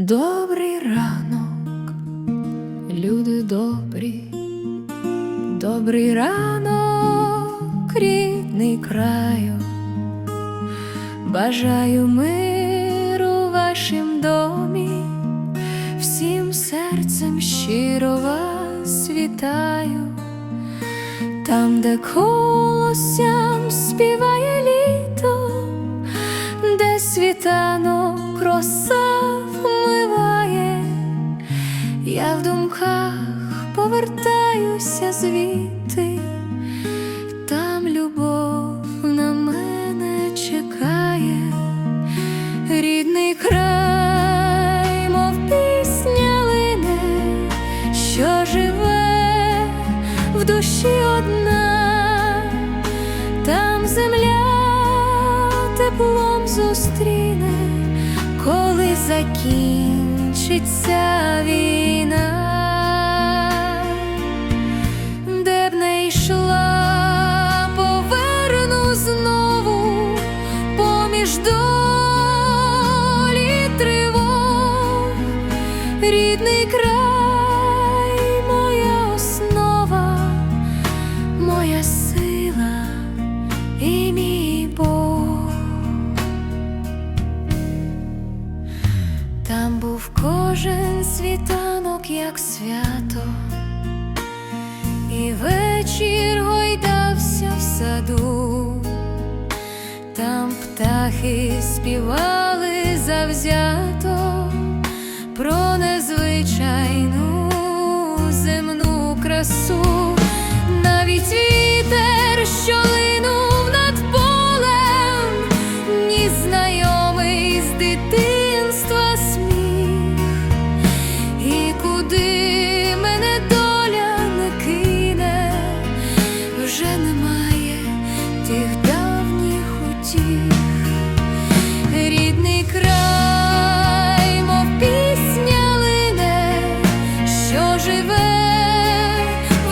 Добрий ранок, люди добрі, добрий ранок, рідний краю, бажаю миру вашім домі, всім серцем щиро вас вітаю, там, де колосям співає літо, де світанок роса думках повертаюся звідти, там любов на мене чекає, рідний край, мов пісня лине, що живе в душі одна, там земля теплом зустріне, коли закінчиться війна, де б не йшла, поверну знову поміж долі тривог, рідний край, кожен світанок, як свято, і вечір гойдався в саду, там птахи співали завзято про незвичайну земну красу,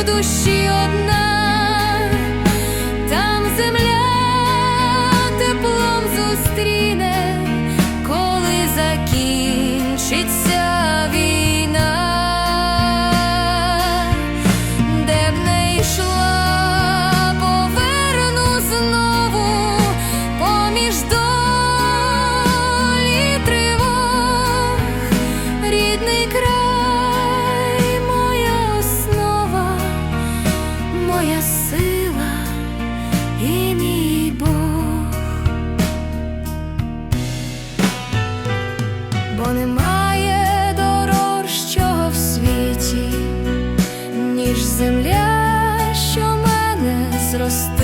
душі земля, що мене зростила,